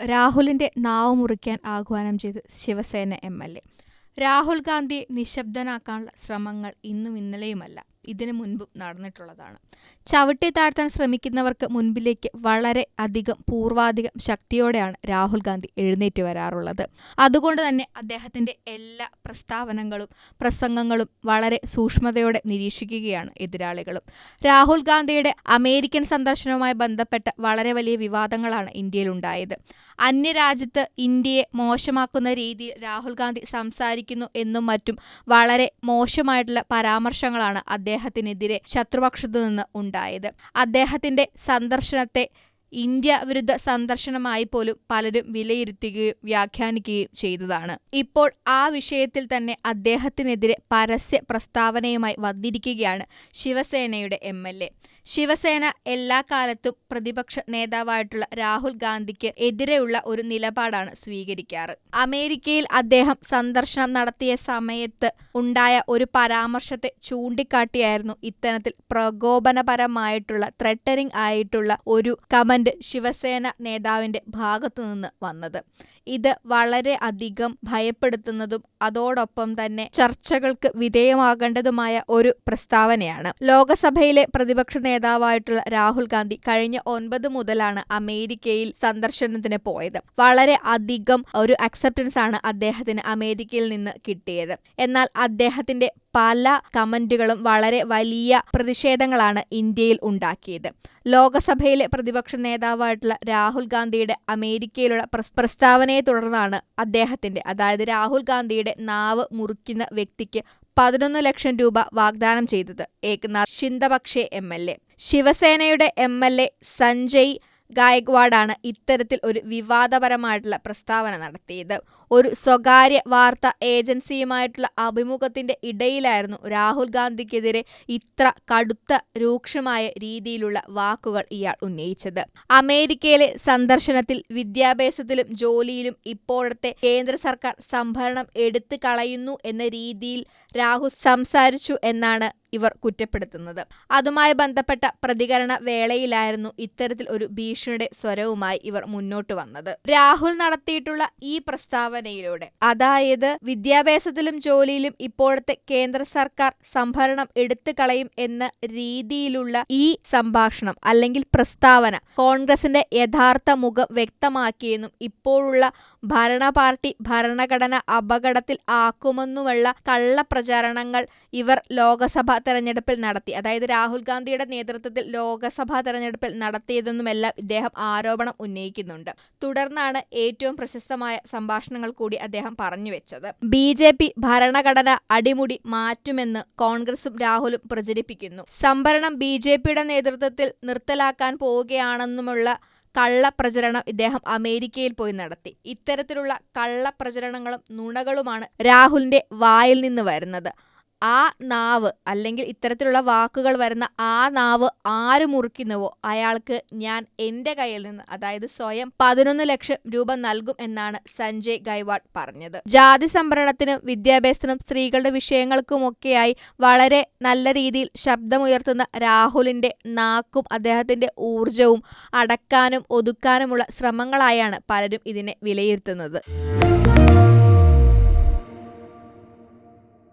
രാഹുലിന്റെ നാവ് മുറിക്കാൻ ആഹ്വാനം ചെയ്ത് Shiv Sena M L A. Rahul ഗാന്ധിയെ നിശബ്ദനാക്കാനുള്ള ശ്രമങ്ങൾ ഇന്നും ഇന്നലെയുമല്ല. ഇതിനു മുൻപും നടന്നിട്ടുള്ളതാണ്. ചവിട്ടി താഴ്ത്താൻ ശ്രമിക്കുന്നവർക്ക് മുൻപിലേക്ക് വളരെ അധികം പൂർവാധികം ശക്തിയോടെയാണ് രാഹുൽ ഗാന്ധി എഴുന്നേറ്റ് വരാറുള്ളത്. അതുകൊണ്ട് തന്നെ അദ്ദേഹത്തിന്റെ എല്ലാ പ്രസ്താവനകളും പ്രസംഗങ്ങളും വളരെ സൂക്ഷ്മതയോടെ നിരീക്ഷിക്കുകയാണ് എതിരാളികളും. രാഹുൽ ഗാന്ധിയുടെ അമേരിക്കൻ സന്ദർശനവുമായി ബന്ധപ്പെട്ട വളരെ വലിയ വിവാദങ്ങളാണ് ഇന്ത്യയിലുണ്ടായത്. അന്യരാജ്യത്ത് ഇന്ത്യയെ മോശമാക്കുന്ന രീതിയിൽ രാഹുൽ ഗാന്ധി സംസാരിക്കുന്നു എന്നും മറ്റും വളരെ മോശമായിട്ടുള്ള പരാമർശങ്ങളാണ് അദ്ദേഹത്തിനെതിരെ ശത്രുപക്ഷത്തു നിന്ന് ഉണ്ടായത്. അദ്ദേഹത്തിന്റെ സന്ദർശനത്തെ ഇന്ത്യ വിരുദ്ധ സന്ദർശനമായി പോലും പലരും വിലയിരുത്തുകയും വ്യാഖ്യാനിക്കുകയും ചെയ്തതാണ്. ഇപ്പോൾ ആ വിഷയത്തിൽ തന്നെ അദ്ദേഹത്തിനെതിരെ പരസ്യ പ്രസ്താവനയുമായി വന്നിരിക്കുകയാണ് ശിവസേനയുടെ എം എൽ എ. ശിവസേന എല്ലാ കാലത്തും പ്രതിപക്ഷ നേതാവായിട്ടുള്ള രാഹുൽ ഗാന്ധിക്ക് എതിരെയുള്ള ഒരു നിലപാടാണ് സ്വീകരിക്കാറ്. അമേരിക്കയിൽ അദ്ദേഹം സന്ദർശനം നടത്തിയ സമയത്ത് ഉണ്ടായ ഒരു പരാമർശത്തെ ചൂണ്ടിക്കാട്ടിയായിരുന്നു ഇത്തരത്തിൽ പ്രകോപനപരമായിട്ടുള്ള ത്രെട്ടറിംഗ് ആയിട്ടുള്ള ഒരു കമന്റ് ശിവസേന നേതാവിന്റെ ഭാഗത്തു നിന്ന് വന്നത്. ഇത് വളരെ അധികം ഭയപ്പെടുത്തുന്നതും അതോടൊപ്പം തന്നെ ചർച്ചകൾക്ക് വിധേയമാകേണ്ടതുമായ ഒരു പ്രസ്താവനയാണ്. ലോകസഭയിലെ പ്രതിപക്ഷ നേതാവായിട്ടുള്ള രാഹുൽ ഗാന്ധി കഴിഞ്ഞ ഒൻപത് മുതലാണ് അമേരിക്കയിൽ സന്ദർശനത്തിന് പോയത്. വളരെ അധികം ഒരു അക്സെപ്റ്റൻസ് ആണ് അദ്ദേഹത്തിന് അമേരിക്കയിൽ നിന്ന് കിട്ടിയത്. എന്നാൽ അദ്ദേഹത്തിന്റെ പല കമന്റുകളും വളരെ വലിയ പ്രതിഷേധങ്ങളാണ് ഇന്ത്യയിൽ ഉണ്ടാക്കിയത്. ലോകസഭയിലെ പ്രതിപക്ഷ നേതാവായിട്ടുള്ള രാഹുൽ ഗാന്ധിയുടെ അമേരിക്കയിലുള്ള പ്രസ്താവനയെ തുടർന്നാണ് അദ്ദേഹത്തിന്റെ അതായത് രാഹുൽ ഗാന്ധിയുടെ നാവ് മുറിക്കുന്ന വ്യക്തിക്ക് പതിനൊന്ന് ലക്ഷം രൂപ വാഗ്ദാനം ചെയ്തത്. ഏകനാഥ് ഷിന്ദപക്ഷെ എം എൽ എ. ശിവസേനയുടെ എം എൽ എ സഞ്ജയ് ഗായക്വാഡാണ് ഇത്തരത്തിൽ ഒരു വിവാദപരമായിട്ടുള്ള പ്രസ്താവന നടത്തിയത്. ഒരു സ്വകാര്യ വാർത്ത ഏജൻസിയുമായിട്ടുള്ള അഭിമുഖത്തിന്റെ ഇടയിലായിരുന്നു രാഹുൽ ഗാന്ധിക്കെതിരെ ഇത്ര കടുത്ത രൂക്ഷമായ രീതിയിലുള്ള വാക്കുകൾ ഇയാൾ ഉന്നയിച്ചത്. അമേരിക്കയിലെ സന്ദർശനത്തിൽ വിദ്യാഭ്യാസത്തിലും ജോലിയിലും ഇപ്പോഴത്തെ കേന്ദ്ര സർക്കാർ സംഭരണം എടുത്തു കളയുന്നു എന്ന രീതിയിൽ രാഹുൽ സംസാരിച്ചു എന്നാണ് ഇവർ കുറ്റപ്പെടുത്തുന്നത്. അതുമായി ബന്ധപ്പെട്ട പ്രതികരണ വേളയിലായിരുന്നു ഇത്തരത്തിൽ ഒരു ഭീഷണിയുടെ സ്വരവുമായി ഇവർ മുന്നോട്ട് വന്നത്. രാഹുൽ നടത്തിയിട്ടുള്ള ഈ പ്രസ്താവനയിലൂടെ അതായത് വിദ്യാഭ്യാസത്തിലും ജോലിയിലും ഇപ്പോഴത്തെ കേന്ദ്ര സർക്കാർ സംഭരണം എടുത്തു കളയും എന്ന രീതിയിലുള്ള ഈ സംഭാഷണം അല്ലെങ്കിൽ പ്രസ്താവന കോൺഗ്രസിന്റെ യഥാർത്ഥ മുഖം വ്യക്തമാക്കിയെന്നും ഇപ്പോഴുള്ള ഭരണ പാർട്ടി ഭരണഘടന അപകടത്തിൽ ആക്കുമെന്നുമുള്ള കള്ളപ്രചാരണങ്ങൾ ഇവർ ലോകസഭ തെരഞ്ഞെടുപ്പിൽ നടത്തി. അതായത് രാഹുൽ ഗാന്ധിയുടെ നേതൃത്വത്തിൽ ലോക്സഭാ തെരഞ്ഞെടുപ്പിൽ നടത്തിയതെന്നുമെല്ലാം ഇദ്ദേഹം ആരോപണം ഉന്നയിക്കുന്നുണ്ട്. തുടർന്നാണ് ഏറ്റവും പ്രശസ്തമായ സംഭാഷണങ്ങൾ കൂടി അദ്ദേഹം പറഞ്ഞു വെച്ചത്. ബി ജെ പി ഭരണഘടന അടിമുടി മാറ്റുമെന്ന് കോൺഗ്രസും രാഹുലും പ്രചരിപ്പിക്കുന്നു. സംഭരണം ബി ജെ പിയുടെ നേതൃത്വത്തിൽ നിർത്തലാക്കാൻ പോവുകയാണെന്നുമുള്ള കള്ളപ്രചരണം ഇദ്ദേഹം അമേരിക്കയിൽ പോയി നടത്തി. ഇത്തരത്തിലുള്ള കള്ളപ്രചരണങ്ങളും നുണകളുമാണ് രാഹുലിന്റെ വായിൽ നിന്ന് വരുന്നത്. ആ നാവ് അല്ലെങ്കിൽ ഇത്തരത്തിലുള്ള വാക്കുകൾ വരുന്ന ആ നാവ് ആര് മുറിക്കുന്നുവോ അയാൾക്ക് ഞാൻ എന്റെ കയ്യിൽ നിന്ന് അതായത് സ്വയം പതിനൊന്ന് ലക്ഷം രൂപ നൽകും എന്നാണ് സഞ്ജയ് ഗൈവാഡ് പറഞ്ഞത്. ജാതി സംഭരണത്തിനും വിദ്യാഭ്യാസത്തിനും സ്ത്രീകളുടെ വിഷയങ്ങൾക്കുമൊക്കെയായി വളരെ നല്ല രീതിയിൽ ശബ്ദമുയർത്തുന്ന രാഹുലിന്റെ നാക്കും അദ്ദേഹത്തിന്റെ ഊർജവും അടക്കാനും ഒതുക്കാനുമുള്ള ശ്രമങ്ങളായാണ് പലരും ഇതിനെ വിലയിരുത്തുന്നത്.